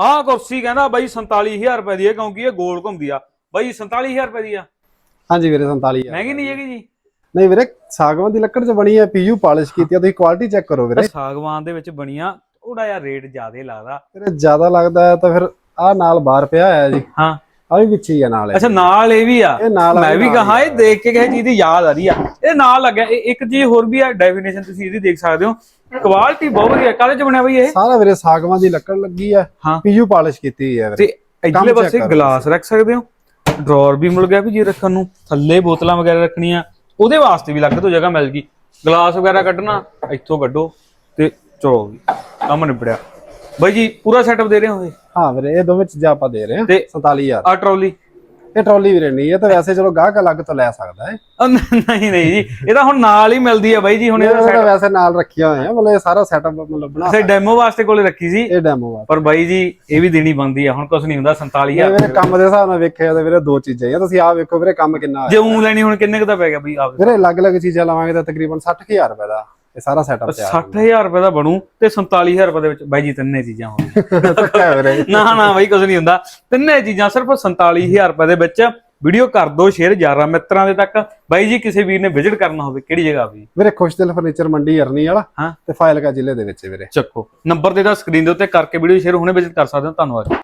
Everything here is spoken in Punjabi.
ਆਹ ਕੁਰਸੀ ਕਹਿੰਦਾ ਬਾਈ 47000 ਰੁਪਏ ਦੀ ਹੈ ਕਿਉਂਕਿ ਇਹ ਗੋਲ ਘੁੰਮਦੀ ਆ। ਬਾਈ 47000 ਰੁਪਏ ਦੀ ਆ। ਹਾਂਜੀ ਵੀਰੇ 47 ਆ ਮਹਿੰਗੀ ਨਹੀਂ ਹੈਗੀ ਜੀ? ਨਹੀਂ ਵੀਰੇ ਸਾਗਵਾਨ ਦੀ ਲੱਕੜ ਚ ਬਣੀ ਹੈ ਪੀਯੂ ਪਾਲਿਸ਼ ਕੀਤੀ ਆ ਤੁਸੀਂ ਕੁਆਲਿਟੀ ਚੈੱਕ ਕਰੋ ਵੀਰੇ। ਸਾਗਵਾਨ ਦੇ ਵਿੱਚ ਬਣੀਆਂ ਥੋੜਾ ਜਿਹਾ ਰੇਟ ਜ਼ਿਆਦਾ ਲੱਗਦਾ। ਵੀਰੇ ਜ਼ਿਆਦਾ ਲੱਗਦਾ ਹੈ ਤਾਂ ਫਿਰ ਆ ਨਾਲ ਬਾਹਰ ਪਿਆ ਹੋਇਆ ਜੀ। ਹਾਂ। ਆ ਵੀ ਵਿੱਚ ਹੀ ਆ ਨਾਲ ਇਹ। ਅੱਛਾ ਨਾਲ ਇਹ ਵੀ ਆ। ਇਹ ਨਾਲ ਆ ਮੈਂ ਵੀ ਨਾਲ ਕਹਾ ਇਹ ਦੇਖ ਕੇ ਕਿਸੇ ਚੀਜ਼ ਦੀ ਯਾਦ ਆ ਰਹੀ ਆ। ਇਹ ਨਾਲ ਲੱਗਿਆ ਇਹ ਇੱਕ ਚੀਜ਼ ਹੋਰ ਵੀ ਆ ਡੈਫੀਨੇਸ਼ਨ ਤੁਸੀਂ ਇਹਦੀ ਦੇਖ ਸਕਦੇ ਹੋ। ਕੁਆਲਿਟੀ ਬਹੁਤ ਵਧੀਆ ਕਾਹਦੇ ਚ ਬਣਿਆ ਬਈ ਇਹ? ਸਾਰਾ ਵੀਰੇ ਸਾਗਵਾਨ ਦੀ ਲੱਕੜ ਲੱਗੀ ਆ ਹਾਂ। ਪੀਯੂ ਪਾਲਿਸ਼ ਕੀਤੀ ਹੋਈ ਹੈ ਵੀਰੇ। ਤੇ ਇਧਰਲੇ ਪਾਸੇ ਗਲਾਸ ਰੱਖ ਸਕਦੇ ਹੋ? ਡਰਾਅਰ ਵੀ ਮਿਲ ਗਿਆ ਵੀ ਜੀ ਰੱਖਣ ਨੂੰ। ਥੱਲੇ ਬੋਤਲਾਂ ਵਗੈਰਾ ਰੱਖਣੀਆਂ ਉਹਦੇ ਵਾਸਤੇ ਵੀ ਅਲੱਗ ਤੋਂ ਜਗ੍ਹਾ ਮਿਲ ਗਈ। ਗਲਾਸ ਵਗੈਰਾ ਕੱਢਣਾ ਇੱਥੋਂ ਕੱਢੋ ਤੇ ਚਲੋ ਵੀ ਕੰਮ ਨਿਬੜਿਆ। ਬਾਈ ਜੀ ਪੂਰਾ ਸੈਟਅਪ ਦੇ ਰਹੇ ਹੋ ਇਹ? ਹਾਂ ਵੀਰੇ ਇਹ ਦੋਵੇਂ ਚੀਜ਼ਾਂ ਆਪਾਂ ਦੇ ਰਹੇ ਹਾਂ ਤੇ 47000 ਆ ਟਰਾਲੀ ਇਹ ਟਰਾਲੀ ਵੀਰੇ ਨਹੀਂ ਇਹ ਤਾਂ ਵੈਸੇ ਚਲੋ ਗਾਹਕ ਅਲੱਗ ਤੋਂ ਲੈ ਸਕਦਾ ਹੈ। ਨਹੀਂ ਨਹੀਂ ਜੀ ਇਹ ਤਾਂ ਹੁਣ ਨਾਲ ਹੀ ਮਿਲਦੀ ਆ ਬਾਈ ਜੀ ਹੁਣ ਇਹ ਇਹਦਾ ਵੈਸੇ ਨਾਲ ਰੱਖਿਆ ਹੋਇਆ ਹੈ ਮਤਲਬ ਇਹ ਸਾਰਾ ਸੈਟਅਪ ਮਤਲਬ ਬਣਾ ਅਸੀਂ ਡੈਮੋ ਵਾਸਤੇ ਕੋਲੇ ਰੱਖੀ ਸੀ ਇਹ ਡੈਮੋ ਆ ਪਰ ਬਾਈ ਜੀ ਇਹ ਵੀ ਦੇਣੀ ਬੰਦੀ ਆ ਹੁਣ ਕੁਝ ਨਹੀਂ ਹੁੰਦਾ 47000 ਇਹ ਵੀਰੇ ਕੰਮ ਦੇ ਹਿਸਾਬ ਨਾਲ ਵੇਖਿਆ ਤਾਂ ਵੀਰੇ ਦੋ ਚੀਜ਼ਾਂ ਹੀ ਆ ਤੁਸੀਂ ਆਹ ਵੇਖੋ ਵੀਰੇ ਕੰਮ ਕਿੰਨਾ ਜੇ ਉਂ ਲੈਣੀ ਹੁਣ ਕਿੰਨੇ ਕੁ ਦਾ ਪੈ ਗਿਆ ਬਈ ਆਪ ਵੀਰੇ ਅਲੱਗ-ਅਲੱਗ ਚੀਜ਼ਾਂ ਲਵਾਂਗੇ ਤਾਂ ਤਕਰੀਬਨ 60000 ਰੁਪਏ ਦਾ। ਇਹ ਸਾਰਾ ਸੈਟਅਪ ਤਿਆਰ 60000 ਰੁਪਏ ਦਾ ਬਣੂ ਤੇ 47000 ਰੁਪਏ ਦੇ ਵਿੱਚ ਬਾਈ ਜੀ ਤਿੰਨੇ ਚੀਜ਼ਾਂ ਹੋਣਗੀਆਂ ਪੱਕਾ ਹੈ ਨਾ ਨਾ ਬਾਈ ਕੁਝ ਨਹੀਂ ਹੁੰਦਾ। ਤਿੰਨੇ ਚੀਜ਼ਾਂ ਸਿਰਫ 47000 ਰੁਪਏ ਦੇ ਵਿੱਚ। ਵੀਡੀਓ ਕਰ ਦਿਓ ਸ਼ੇਅਰ ਯਾਰਾਂ ਮਿੱਤਰਾਂ ਦੇ ਤੱਕ। ਬਾਈ ਜੀ ਕਿਸੇ ਵੀਰ ਨੇ ਵਿਜ਼ਿਟ ਕਰਨਾ ਹੋਵੇ ਕਿਹੜੀ ਜਗ੍ਹਾ ਵੀ? ਵੀਰੇ ਖੁਸ਼ਦਿਲ ਫਰਨੀਚਰ ਮੰਡੀ ਅਰਨੀ ਵਾਲਾ ਹਾਂ। ਤੇ ਫਾਇਲਕਾ ਜ਼ਿਲ੍ਹੇ ਦੇ ਵਿੱਚ ਵੀਰੇ। ਚੱਕੋ। ਨੰਬਰ ਤੇ ਦਾ ਸਕਰੀਨ ਦੇ ਉੱਤੇ ਕਰਕੇ ਵੀਡੀਓ ਸ਼ੇਅਰ ਹੁਣੇ ਵਿਜ਼ਿਟ ਕਰ ਸਕਦੇ ਹੋ। ਧੰਨਵਾਦ